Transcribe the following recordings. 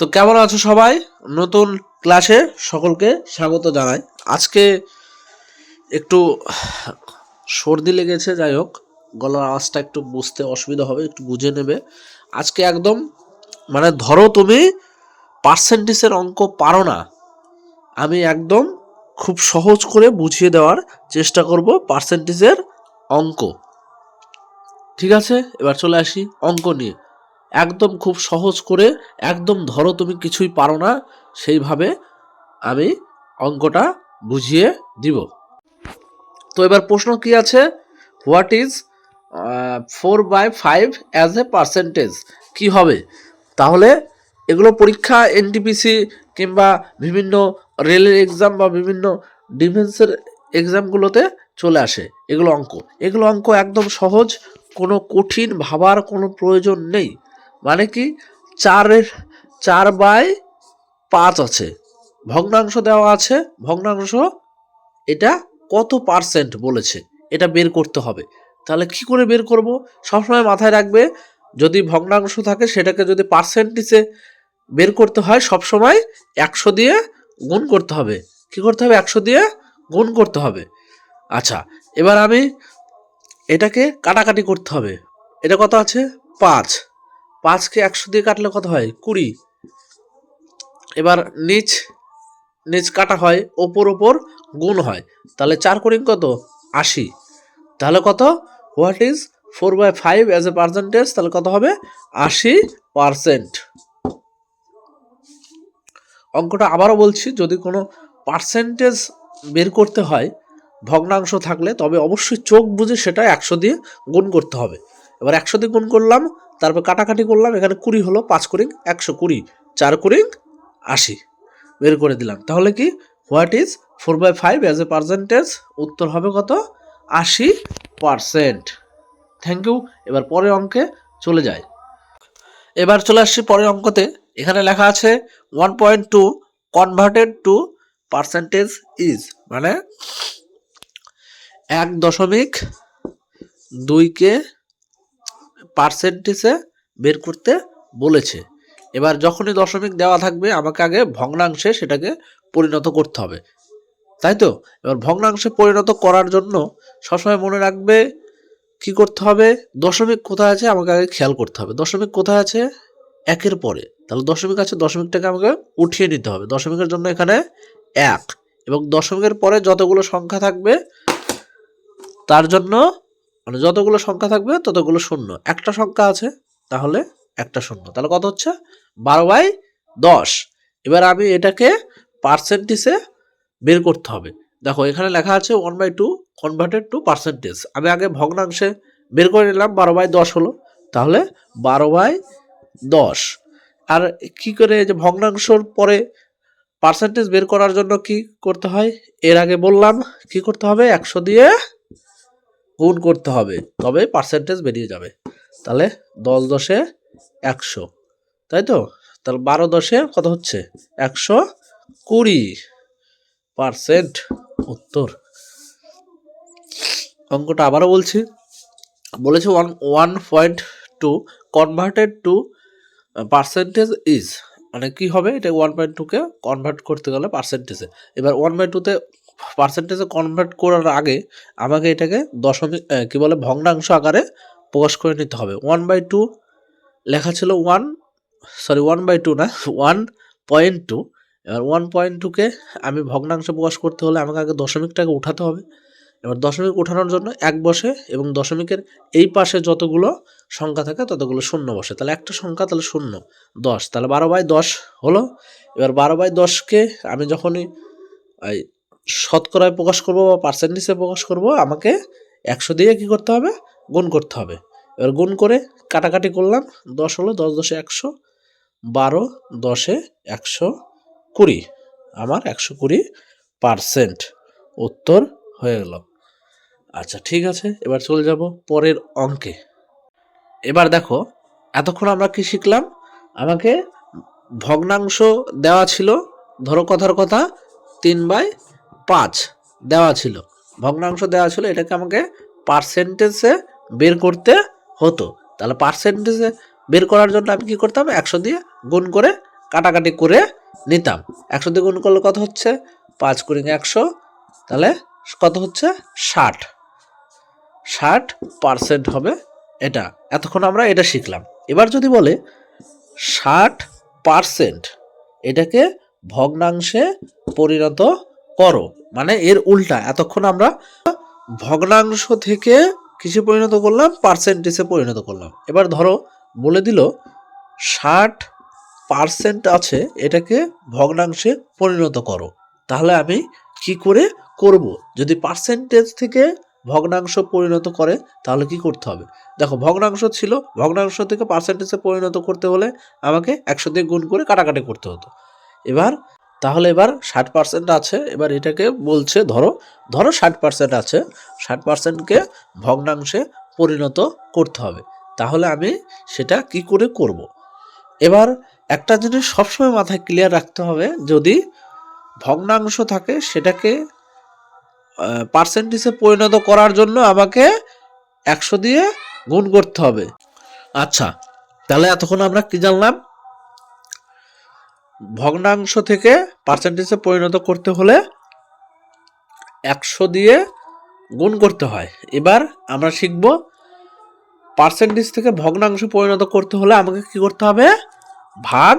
তো কেমন আছো সবাই? নতুন ক্লাসে সকলকে স্বাগত জানাই। আজকে একটু সর্দি লেগেছে, যাই হোক, গলার আওয়াজটা একটু বুঝতে অসুবিধা হবে, একটু বুঝে নেবে। আজকে একদম মানে ধরো তুমি পার্সেন্টেজের অঙ্ক পারো না, আমি একদম খুব সহজ করে বুঝিয়ে দেওয়ার চেষ্টা করব পার্সেন্টেজের অঙ্ক। ঠিক আছে? এবার চলে আসি অঙ্ক নিয়ে। একদম খুব সহজ করে, একদম ধরো তুমি কিছুই পারো না, সেইভাবে আমি অঙ্কটা বুঝিয়ে দিব। তো এবার প্রশ্ন কি আছে? What is four by five as a percentage কি হবে? তাহলে এগুলো পরীক্ষা এনটিপিসি কিংবা বিভিন্ন রেলের এক্সাম বা বিভিন্ন ডিফেন্সের এক্সামগুলোতে চলে আসে এগুলো অঙ্ক। এগুলো অঙ্ক একদম সহজ, কোনো কঠিন ভাবার কোনো প্রয়োজন নেই। মানে কি? চারের, চার বাই পাঁচ আছে। ভগ্নাংশ দেওয়া আছে। ভগ্নাংশ এটা কত পার্সেন্ট বলেছে? এটা বের করতে হবে। তাহলে কি করে বের করব? সবসময় মাথায় রাখবে, যদি ভগ্নাংশ থাকে সেটাকে যদি পার্সেন্টেজে বের করতে হয়, সবসময় একশো দিয়ে গুণ করতে হবে। কি করতে হবে? একশো দিয়ে গুণ করতে হবে। আচ্ছা এবার আমি এটাকে কাটাকাটি করতে হবে। এটা কত আছে? পাঁচ। পাঁচকে একশো দিয়ে কাটলে কত হয়? কুড়ি। এবার নিচ নিচ কাটা হয়, ওপর ওপর গুণ হয়। তাহলে চার কুড়ি কত? আশি। তাহলে কত? What is four by five as a percentage তাহলে কত হবে? আশি পার্সেন্ট অঙ্কটা আবারও বলছি, যদি কোনো পার্সেন্টেজ বের করতে হয়, ভগ্নাংশ থাকলে, তবে অবশ্যই চোখ বুঝে সেটা একশো দিয়ে গুণ করতে হবে। এবার একশো দিয়ে গুণ করলাম তারপর কাটাকাটি করলাম, এখানে কুড়ি হলো, পাঁচ কুড়ি, একশো কুড়ি, চার কুড়ি, আশি। বের করে দিলাম। তাহলে কি? What is four by five as a percentage উত্তর হবে কত? আশি পার্সেন্ট থ্যাংক ইউ এবার পরের অঙ্কে চলে যায় এবার চলে আসছি পরের অঙ্কতে। এখানে লেখা আছে one point two converted to percentage is মানে এক দশমিক দুইকে পার্সেন্টেজে বের করতে বলেছে। এবার যখনই দশমিক দেওয়া থাকবে, আমাকে আগে ভগ্নাংশে সেটাকে পরিণত করতে হবে। তাই তো? এবার ভগ্নাংশে পরিণত করার জন্য সবসময় মনে রাখবে, কি করতে হবে? দশমিক কোথায় আছে? আমাকে আগে খেয়াল করতে হবে। দশমিক কোথায় আছে? একের পরে। তাহলে দশমিক আছে, দশমিকটাকে আমাকে উঠিয়ে নিতে হবে। দশমিকের জন্য এখানে এক। এবং দশমিকের পরে যতগুলো সংখ্যা থাকবে, তার জন্য মানে যতগুলো সংখ্যা থাকবে, ততগুলো শূন্য। একটা সংখ্যা আছে, তাহলে একটা শূন্য। তাহলে কত হচ্ছে? বারো বাই দশ। এবার আমি এটাকে পার্সেন্টেজে বের করতে হবে। দেখো, এখানে লেখা আছে one by two converted to percentage আমি আগে ভগ্নাংশে বের করে নিলাম, বারো বাই দশ হলো। তাহলে বারো বাই দশ। আর কি করে যে ভগ্নাংশর পরে পার্সেন্টেজ বের করার জন্য কি করতে হয়? এর আগে বললাম, কি করতে হবে? একশো দিয়ে গুণ করতে হবে, তবে পার্সেন্টেজ বেরিয়ে যাবে। তাহলে দশ দশে একশো, তাই তো? তাহলে বারো দশে কত হচ্ছে? একশো কুড়ি পার্সেন্ট উত্তর। অঙ্কটা আবারও বলছি। বলেছে one one point two converted to percentage is মানে কি হবে? এটা ওয়ান পয়েন্ট টুকে কনভার্ট করতে গেলে পার্সেন্টেজে এবার ওয়ান বাই টুতে পার্সেন্টেজে কনভার্ট করার আগে আমাকে এটাকে দশমিক কী বলে, ভগ্নাংশ আকারে প্রকাশ করে নিতে হবে। ওয়ান বাই টু লেখা ছিল one sorry one by two না ওয়ান পয়েন্ট টু এবার ওয়ান পয়েন্ট টুকে আমি ভগ্নাংশ প্রকাশ করতে হলে আমাকে আগে দশমিকটাকে উঠাতে হবে। এবার দশমিক উঠানোর জন্য এক বসে এবং দশমিকের এই পাশে যতগুলো সংখ্যা থাকে ততগুলো শূন্য বসে। তাহলে একটা সংখ্যা তাহলে শূন্য, দশ। তাহলে বারো বাই দশ হলো। এবার বারো বাই দশকে আমি যখনই শতকরায় প্রকাশ করব বা পার্সেন্টেজে প্রকাশ করব, আমাকে একশো দিয়ে কি করতে হবে? গুণ করতে হবে। এবার গুণ করে কাটাকাটি করলাম, দশ হলো দশ দশে একশো, বারো দশে একশো কুড়ি। আমার একশো কুড়ি পার্সেন্ট উত্তর হয়ে গেল। আচ্ছা ঠিক আছে, এবার চলে যাব পরের অঙ্কে। এবার দেখো, এতক্ষণ আমরা কি শিখলাম? আমাকে ভগ্নাংশ দেওয়া ছিল, ধরো কথার কথা, তিন বাই পাঁচ দেওয়া ছিল। ভগ্নাংশ দেওয়া ছিল, এটাকে আমাকে পার্সেন্টেজে বের করতে হতো। তাহলে পার্সেন্টেজে বের করার জন্য আমি কি করতাম? একশো দিয়ে গুণ করে কাটাকাটি করে নিতাম। একশো দিয়ে গুণ করলে কত হচ্ছে? পাঁচ কুড়ি একশো। তাহলে কত হচ্ছে? ষাট। ষাট পার্সেন্ট হবে এটা। এতক্ষণ আমরা এটা শিখলাম। এবার যদি বলে ষাট পার্সেন্ট এটাকে ভগ্নাংশে পরিণত করো। মানে এর উল্টা, এতক্ষণ আমরা ভগ্নাংশ থেকে কিসে পরিণত করলাম? পার্সেন্টেজে পরিণত করলাম। এবার ধরো, বলে দিল ষাট পার্সেন্ট আছে, এটাকে ভগ্নাংশে পরিণত করো। তাহলে আমি কি করে করব? যদি পার্সেন্টেজ থেকে ভগ্নাংশ পরিণত করে, তাহলে কি করতে হবে? দেখো, ভগ্নাংশ ছিল, ভগ্নাংশ থেকে পার্সেন্টেজে পরিণত করতে হলে আমাকে একশো দিয়ে গুণ করে কাটাকাটি করতে হতো। এবার তাহলে এবার ষাট পার্সেন্ট আছে। এবার এটাকে বলছে, ধরো ধরো ষাট পার্সেন্ট আছে। ষাট পার্সেন্টকে ভগ্নাংশে পরিণত করতে হবে। তাহলে আমি সেটা কি করে করব। এবার একটা জিনিস সবসময় মাথায় ক্লিয়ার রাখতে হবে, যদি ভগ্নাংশ থাকে, সেটাকে পার্সেন্টেজে পরিণত করার জন্য আমাকে একশো দিয়ে গুণ করতে হবে। আচ্ছা তাহলে এতক্ষণ আমরা কি জানলাম? ভগ্নাংশ থেকে পার্সেন্টেজে পরিণত করতে হলে একশো দিয়ে গুণ করতে হয়। এবার আমরা শিখব পার্সেন্টেজ থেকে ভগ্নাংশ পরিণত করতে হলে আমাকে কি করতে হবে? ভাগ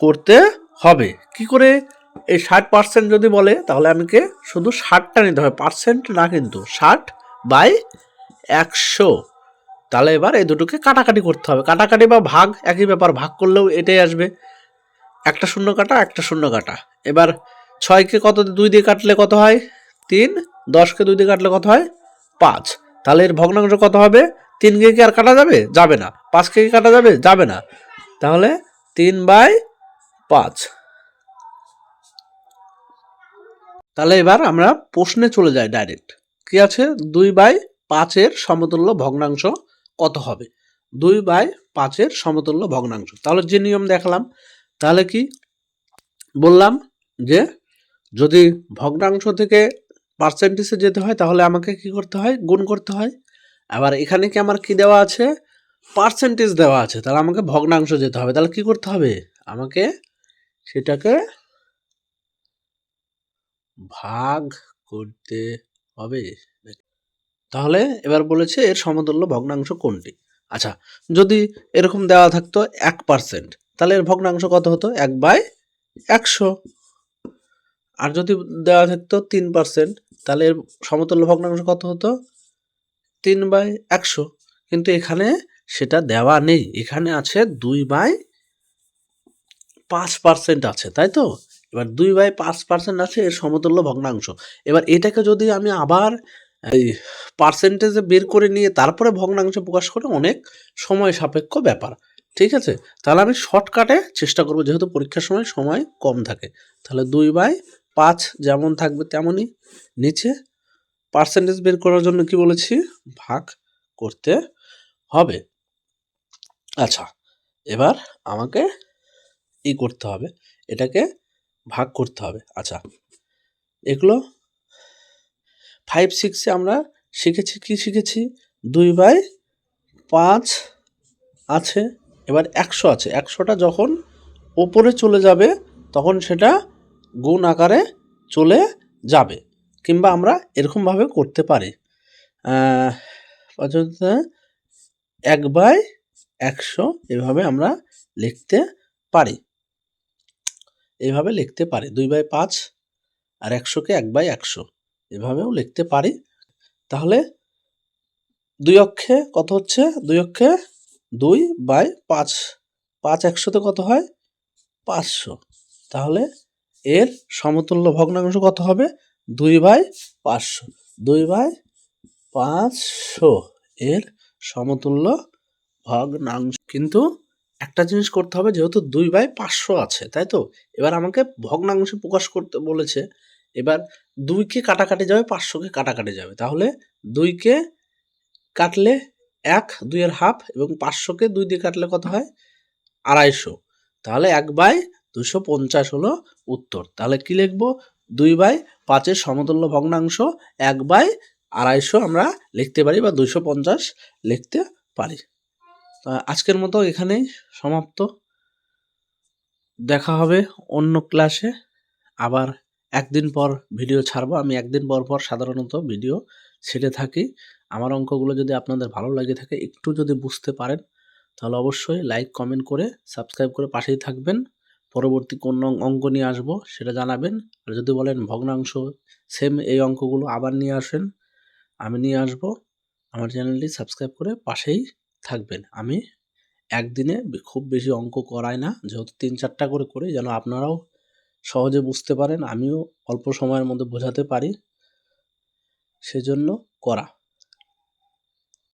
করতে হবে। কি করে? এই ষাট পার্সেন্ট যদি বলে, তাহলে আমাকে শুধু ষাটটা নিতে হবে। পার্সেন্ট না কিন্তু, ষাট বাই একশো। তাহলে এবার এই দুটোকে কাটাকাটি করতে হবে। কাটাকাটি বা ভাগ একই ব্যাপার, ভাগ করলেও এটাই আসবে। একটা শূন্য কাটা, একটা শূন্য কাটা। এবার ছয়কে কত, দুই দিয়ে কাটলে কত হয়? তিন। দশকে দুই দিয়ে কাটলে কত হয়? পাঁচ। তাহলে এর ভগ্নাংশ কত হবে? তিনকে কি আর কাটা যাবে? যাবে না। পাঁচকে কি কাটা যাবে? যাবে না। তাহলে তিন বাই পাঁচ। তাহলে এবার আমরা প্রশ্নে চলে যাই ডাইরেক্ট। কি আছে? দুই বাই পাঁচের সমতুল্য ভগ্নাংশ কত হবে? দুই বাই পাঁচের সমতুল্য ভগ্নাংশ। তাহলে যে নিয়ম দেখালাম তাহলে কি? বললাম যে, যদি ভগ্নাংশ থেকে পার্সেন্টেজে যেতে হয়, তাহলে আমাকে কি করতে হয়? গুণ করতে হয়। আবার এখানে কি আমার কি দেওয়া আছে? পার্সেন্টেজ দেওয়া আছে। তাহলে আমাকে ভগ্নাংশ যেতে হবে। তাহলে কি করতে হবে? আমাকে সেটাকে ভাগ করতে হবে। তাহলে এবার বলেছে এর সমতুল্য ভগ্নাংশ কোনটি? আচ্ছা যদি এরকম দেওয়া থাকতো এক পার্সেন্ট তাহলে এর ভগ্নাংশ কত হতো? এক বাই একশো। আর যদি দেওয়া থাকতো তিন পার্সেন্ট, তাহলে এর সমতুল্য ভগ্নাংশ কত হতো? তিন বাই একশো। কিন্তু এখানে সেটা দেওয়া নেই। এখানে আছে দুই বাই পাঁচ পার্সেন্ট আছে, তাই তো? এবার দুই বাই পাঁচ পার্সেন্ট আছে, এর সমতুল্য ভগ্নাংশ। এবার এটাকে যদি আমি আবার এই পার্সেন্টেজে বের করে নিয়ে তারপরে ভগ্নাংশ প্রকাশ করে অনেক সময় সাপেক্ষ ব্যাপার। ঠিক আছে? তাহলে আমি শর্টকাটে চেষ্টা করব, যেহেতু পরীক্ষার সময় সময় কম থাকে। তাহলে দুই বাই পাঁচ যেমন থাকবে তেমনই নিচে পার্সেন্টেজ বের করার জন্য কি বলেছি? ভাগ করতে হবে। আচ্ছা এবার আমাকে ই করতে হবে। এটাকে ভাগ করতে হবে। আচ্ছা এগুলো ফাইভ সিক্সে আমরা শিখেছি, কি শিখেছি? দুই বাই পাঁচ আছে। এবার একশো আছে। একশোটা যখন ওপরে চলে যাবে, তখন সেটা গুণ আকারে চলে যাবে কিংবা আমরা এরকমভাবে করতে পারি। এক বাই একশো এভাবে আমরা লিখতে পারি। এভাবে লিখতে পারি। দুই বাই পাঁচ আর একশোকে এক বাই একশো এভাবেও লিখতে পারি। তাহলে দুই অক্ষে কত হচ্ছে? দুই অক্ষে দুই বাই পাঁচ। পাঁচ একশোতে কত হয়? পাঁচশো। তাহলে এর সমতুল্য ভগ্নাংশ কত হবে? দুই বাই পাঁচশো। দুই বাই পাঁচশো এর সমতুল্য ভগ্নাংশ। কিন্তু একটা জিনিস করতে হবে, যেহেতু দুই বাই পাঁচশো আছে, তাই তো? এবার আমাকে ভগ্নাংশে প্রকাশ করতে বলেছে, এবার দুইকে কাটাকাটি যাবে, পাঁচশোকে কাটাকাটি যাবে। তাহলে দুইকে কাটলে এক দুইয়ের হাফ এবং পাঁচশোকে দুই দিয়ে কাটলে কত হয়? আড়াইশো। তাহলে এক বাই দুশো পঞ্চাশ হলো উত্তর। তাহলে কি লিখব? দুই বাই পাঁচের সমতুল্য ভগ্নাংশ এক বাই আড়াইশো আমরা লিখতে পারি বা দুইশো পঞ্চাশ লিখতে পারি। আজকের মতো এখানেই সমাপ্ত। দেখা হবে অন্য ক্লাসে আবার একদিন পর ভিডিও ছাড়বো। আমি একদিন পর পর সাধারণত ভিডিও ছেড়ে থাকি। আমার অঙ্কগুলো যদি আপনাদের ভালো লাগে থাকে, একটু যদি বুঝতে পারেন, তাহলে অবশ্যই লাইক কমেন্ট করে সাবস্ক্রাইব করে পাশেই থাকবেন। পরবর্তী কোন অঙ্ক নিয়ে আসব সেটা জানাবেন। আর যদি বলেন ভগ্নাংশ সেম এই অঙ্কগুলো আবার নিয়ে আসেন, আমি নিয়ে আসব। আমার চ্যানেলটি সাবস্ক্রাইব করে পাশেই থাকবেন। আমি একদিনে খুব বেশি অঙ্ক করাই না, যেহেতু তিন চারটা করে করি, যেন আপনারাও সহজে বুঝতে পারেন, আমিও অল্প সময়ের মধ্যে বোঝাতে পারি। সেজন্য করা।